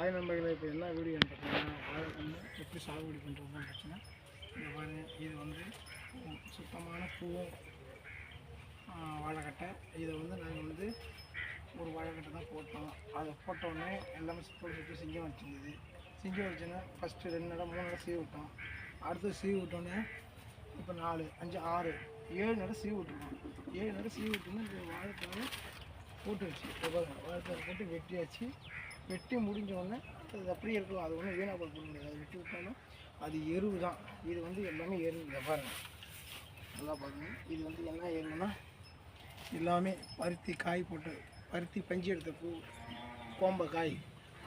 ஆய நண்பர்களை இப்போ எல்லா வீடியோ பார்த்தீங்கன்னா வாழை கன்று எப்படி சாகுபடி பண்ணுறது தான் பிரச்சனை இந்த மாதிரி இது வந்து சுத்தமான பூவும் வாழைக்கட்டை. இதை வந்து நாங்கள் வந்து ஒரு வாழைக்கட்டை தான் போட்டோம். அதை போட்டோன்னே எல்லாமே சுத்தம் சுற்றி சிங்கம் வச்சுருந்தது. சிங்கம் வச்சுன்னா ஃபஸ்ட்டு ரெண்டு நடம் மூணு நடம் சீவி விட்டோம். அடுத்து சீவி விட்டோன்னே இப்போ நாலு அஞ்சு ஆறு ஏழு நடம் சீவி விட்டுருக்கோம். ஏழு நடம் சீவி விட்டோன்னா இந்த வாழைக்காவை போட்டு வச்சு இப்போ வாழைக்காவை போட்டு வெட்டியாச்சு. வெட்டி முடிஞ்ச உடனே அது அப்படியே இருக்கும். அது ஒன்றும் வீணாக போட முடியாது. அது வெட்டி விட்டாலும் அது எருவு தான். இது வந்து எல்லாமே எரு. இதை பாருங்கள் நல்லா பார்க்கணும் இது வந்து என்ன எருவுன்னா எல்லாமே பருத்தி காய் போட்டு பருத்தி பஞ்சு எடுத்த பூ கோம்ப காய்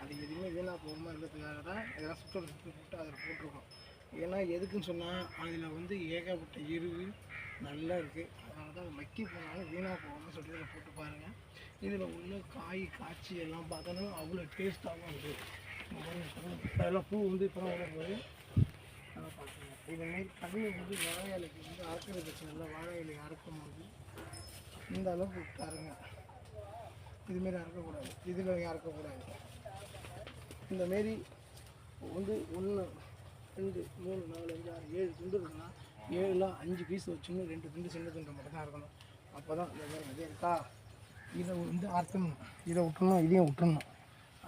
அது எதுவுமே வீணாக போகாமல் இருக்கிறதுக்காக தான் இதெல்லாம் சுத்தம் சுற்றி போட்டு அதில் போட்டிருக்கோம். ஏன்னா எதுக்குன்னு சொன்னால் அதில் வந்து ஏகப்பட்ட எருவு நல்லா இருக்குது அதனால தான் மக்கி போனாலும் வீணாக போகணும்னு சொல்லிட்டு இதில் போட்டு பாருங்கள் இதில் உள்ள காய் காய்ச்சி எல்லாம் பார்த்தோன்னா அவ்வளோ டேஸ்ட்டாகவும் இருக்குது. அதெல்லாம் பூ வந்து இப்போ தான் வரும்போது நல்லா பார்த்துங்க இதுமாரி கண்ணு வந்து வாழை இலைக்கு வந்து அறுக்கிற பிரச்சனை இல்லை வாழை இலை அறுக்கும் போது. இந்த அளவுக்கு பாருங்க. இதுமாரி அறுக்கக்கூடாது. இதில் அறுக்கக்கூடாது. இந்த மாரி வந்து ஒன்று ரெண்டு மூணு நாலு அஞ்சு ஆறு ஏழு துண்டு இருக்குன்னா ஏழில் அஞ்சு பீஸ் வச்சுன்னு ரெண்டு துண்டு சின்ன துண்டு மட்டும் தான் இருக்கணும். அப்போ தான் இந்த மாதிரி இதே இருக்கா? இதை வந்து அறுக்கணும். இதை விட்டுணும் இதையும் விட்டுணும்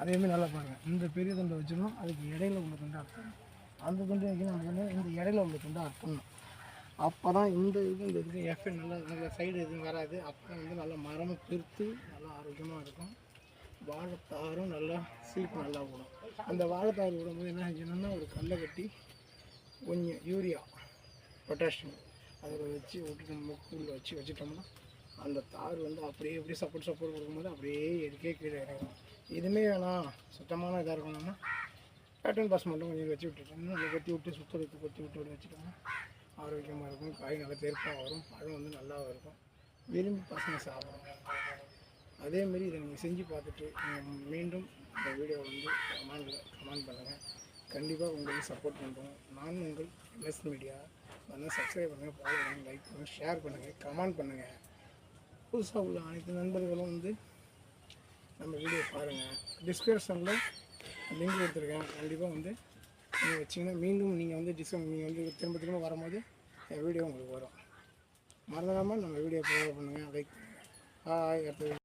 அதேமாதிரி நல்லா பாருங்கள் இந்த பெரிய துண்டை வச்சிடணும். அதுக்கு இடையில உள்ள துண்டை அறுக்கணும். அந்த துண்டு வைக்கணும் நம்ம வந்து இந்த இடையில உள்ள துண்டை அறுக்கணும். அப்போ தான் இந்த இது இந்த இதுக்கு எஃபெக்ட் நல்லா நல்ல சைடு எதுவும் வராது. அப்போ வந்து நல்லா மரம் பெருத்து நல்லா ஆரோக்கியமாக இருக்கும். வாழைத்தாரும் நல்லா சீப்பு நல்லா விடும் அந்த வாழைத்தார் விடும்போது என்ன செஞ்சணும்னா ஒரு கல்லை கட்டி கொஞ்சம் யூரியா பொட்டாசியம் அதில் வச்சு விட்டுட்டு முக்குள்ள வச்சு வச்சுட்டோம்னா அந்த தார் வந்து அப்படியே அப்படியே சப்போர்ட் சப்போர்ட் கொடுக்கும்போது அப்படியே எடுக்கே கீழே இறங்கும். இதுவுமே வேணாம். சுத்தமான இதாக இருக்கணும்னா பேட்டன் பாஸ் மட்டும் கொஞ்சம் வச்சு விட்டுட்டோம்னா அதை கொத்தி விட்டு சுத்தத்தை கொத்தி விட்டு விட்டு வச்சுட்டோம்னா ஆரோக்கியமாக இருக்கும். காய் நல்லா தெருப்பாக வரும். பழம் வந்து நல்லா இருக்கும் விரும்பி பசங்க சாப்பிடும் அதேமாரி இதை நீங்கள் செஞ்சு பார்த்துட்டு நீங்கள் மீண்டும் இந்த வீடியோ வந்து கமெண்டில் கமெண்ட் பண்ணுங்கள் கண்டிப்பாக உங்களுக்கு சப்போர்ட் பண்ணுறோம் நான் உங்கள் எம்எஸ் மீடியா வந்து சப்ஸ்கிரைப் பண்ணுங்கள் ஃபாலோ பண்ணுங்கள் லைக் பண்ணுங்கள் ஷேர் பண்ணுங்கள் கமெண்ட் பண்ணுங்கள் புதுசாக உள்ள அனைத்து நண்பர்களும் வந்து நம்ம வீடியோ பாருங்கள் டிஸ்கிரிப்ஷனில் லிங்க் கொடுத்துருக்கேன். கண்டிப்பாக வந்து நீங்கள் வச்சிங்கன்னா மீண்டும் நீங்கள் வந்து டிஸ்கவுண்ட் நீங்கள் வந்து திரும்ப திரும்ப வரும்போது என் வீடியோ உங்களுக்கு வரும். மறந்துடாமல் நம்ம வீடியோ ஃபாலோ பண்ணுங்கள் லைக் பண்ணுங்கள் ஹாய் அடுத்த